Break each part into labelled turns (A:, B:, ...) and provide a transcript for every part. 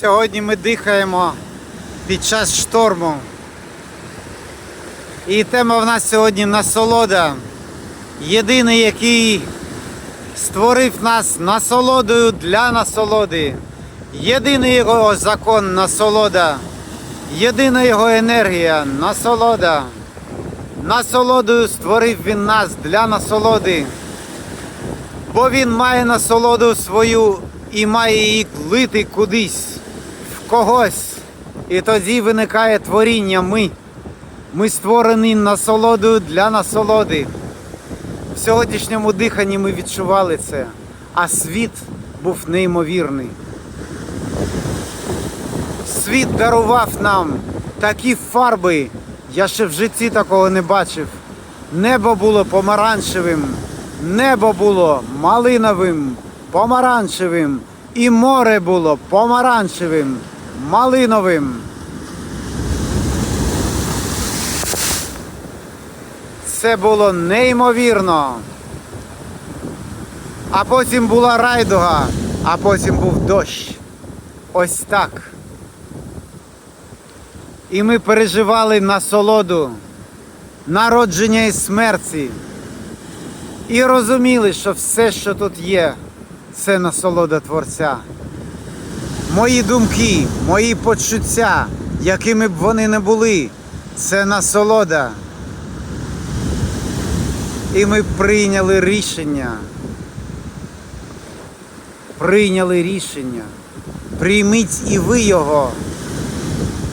A: Сьогодні ми дихаємо під час шторму. І тема в нас сьогодні насолода. Єдиний, який створив нас насолодою для насолоди. Єдиний його закон насолода. Єдина його енергія насолода. Насолодою створив він нас для насолоди. Бо він має насолоду свою і має її лити кудись, когось. І тоді виникає творіння ми. Ми створені насолодою для насолоди. В сьогоднішньому диханні ми відчували це, а світ був неймовірний. Світ дарував нам такі фарби, я ще в житті такого не бачив. Небо було помаранчевим, небо було малиновим, помаранчевим, і море було помаранчевим, малиновим. Це було неймовірно. А потім була райдуга, а потім був дощ. Ось так. І ми переживали насолоду, народження і смерті. І розуміли, що все, що тут є, це насолода Творця. Мої думки, мої почуття, якими б вони не були, це насолода. І ми прийняли рішення. Прийняли рішення. Прийміть і ви його.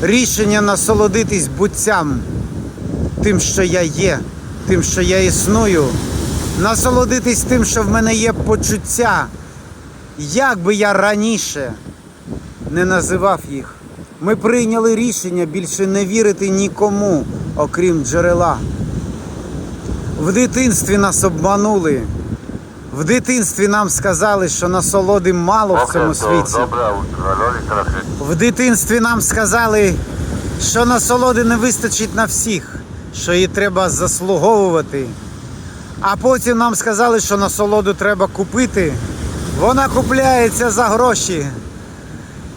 A: Рішення насолодитись буттям, тим, що я є, тим, що я існую. Насолодитись тим, що в мене є почуття. Як би я раніше не називав їх. Ми прийняли рішення більше не вірити нікому, окрім джерела. В дитинстві нас обманули. В дитинстві нам сказали, що насолоди мало в цьому світі. В дитинстві нам сказали, що насолоди не вистачить на всіх, що її треба заслуговувати. А потім нам сказали, що насолоду треба купити. Вона купляється за гроші.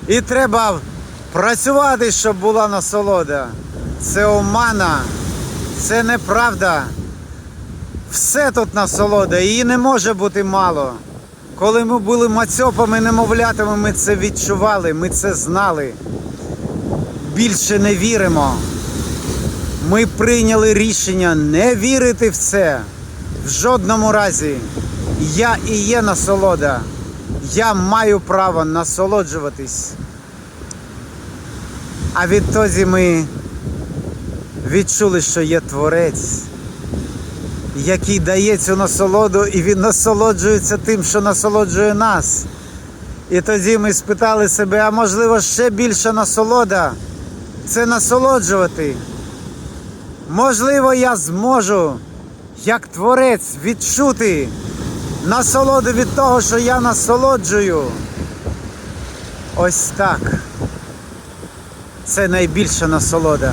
A: І треба працювати, щоб була насолода. Це омана, це неправда. Все тут насолода, її не може бути мало. Коли ми були мацьопами, немовлятами, ми це відчували, ми це знали. Більше не віримо. Ми прийняли рішення не вірити в це. В жодному разі. Я і є насолода. Я маю право насолоджуватись. А відтоді ми відчули, що є творець який дає цю насолоду, і він насолоджується тим, що насолоджує нас. І тоді ми спитали себе, а можливо ще більша насолода це насолоджувати. Можливо, я зможу, як творець, відчути насолоду від того, що я насолоджую. Ось так. Це найбільша насолода.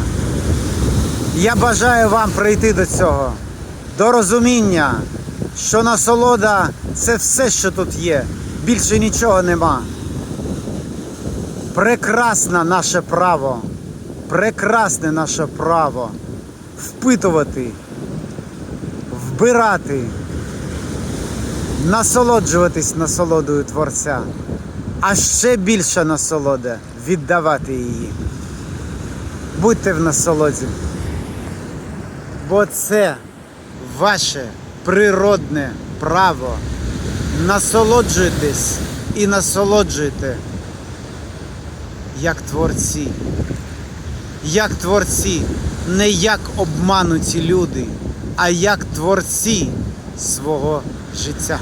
A: Я бажаю вам прийти до цього до розуміння, що насолода це все, що тут є. Більше нічого нема. Прекрасне наше право, прекрасне наше право впитувати, вбирати, насолоджуватись насолодою Творця, а ще більша насолода віддавати її. Будьте в насолоді. Бо це ваше природне право. Насолоджуйтесь і насолоджуйте, як творці. Як творці, не як обмануті люди, а як творці свого життя.